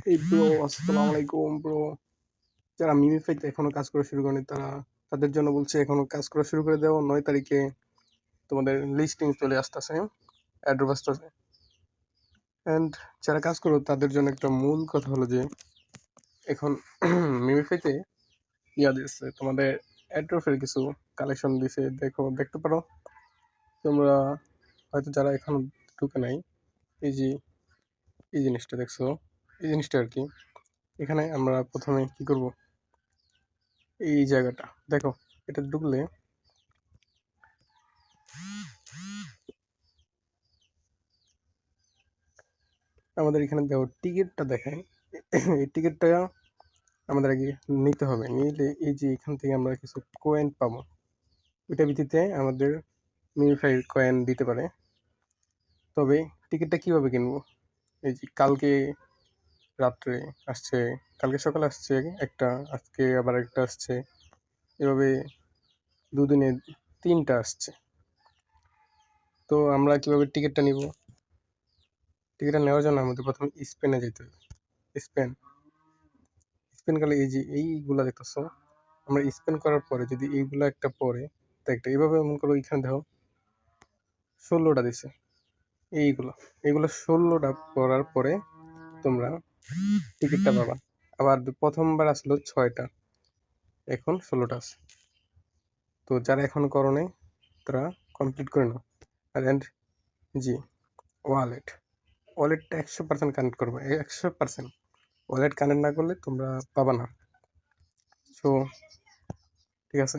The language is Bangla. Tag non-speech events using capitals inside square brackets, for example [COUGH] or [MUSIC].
এই ব্রো আসসালামু আলাইকুম ব্রো যারা মিমিফাইতে এখনও কাজ করা শুরু করেনি তারা তাদের জন্য বলছে এখনও কাজ করা শুরু করে দেও। নয় তারিখে তোমাদের লিস্টিং চলে আসতেছে অ্যাড্রোভ আসতেছে অ্যান্ড যারা কাজ করো তাদের জন্য একটা মূল কথা হলো যে এখন [CLEARS THROAT] মিমি মিমিফাইতে ইয়া দিচ্ছে তোমাদের অ্যাড্রোফের কিছু কালেকশন দিছে দেখো দেখতে পারো। তোমরা হয়তো যারা এখনও ঢুকে নাই এই যে এই জিনিসটা দেখছ। এই জিনিসটা আর কি। এখানে আমরা প্রথমে কি করব? এই জায়গাটা, দেখো, এটা ঢুকলে আমাদের এখানে দেখো টিকিটটা দেখায়। এই টিকিটটা আমাদের আগে নিতে হবে। নিলে এই যে এখান থেকে আমরা কিছু কয়েন পাবো। ওইটা ভিত্তিতে আমাদের মিনিফাই কয়েন দিতে পারে। তবে টিকিটটা কীভাবে কিনবো? এই যে কালকে রাত্রে আসছে, কালকে সকালে আসছে, একটা, আজকে আবার একটা আসছে। এভাবে দুদিনে তিনটা আসছে। তো আমরা কীভাবে টিকিটটা নিব? টিকিটটা নেওয়ার জন্য আমাদের প্রথমে স্পেনে যেতে হবে। স্পেন। স্পেন গেলে এই যে এইগুলা দেখতেছো, আমরা স্পেন করার পরে যদি এইগুলা একটা পরে, তো একটা এইভাবে এমন করো এখানে দেখো, ষোলোটা দিছে। এইগুলো। এইগুলো ষোলোটা পড়ার পরে তোমরা টিকিটটা পাবা। আবার প্রথমবার আসলো ছয়টা। এখন ষোলোটা আছে। তো যারা এখন করো নাই তারা কমপ্লিট করে নাও। আর অ্যান্ড জি ওয়ালেট ওয়ালেটটা একশো পার্সেন্ট কানেক্ট করবে। একশো পার্সেন্ট ওয়ালেট কানেক্ট না করলে তোমরা পাবা না। সো ঠিক আছে?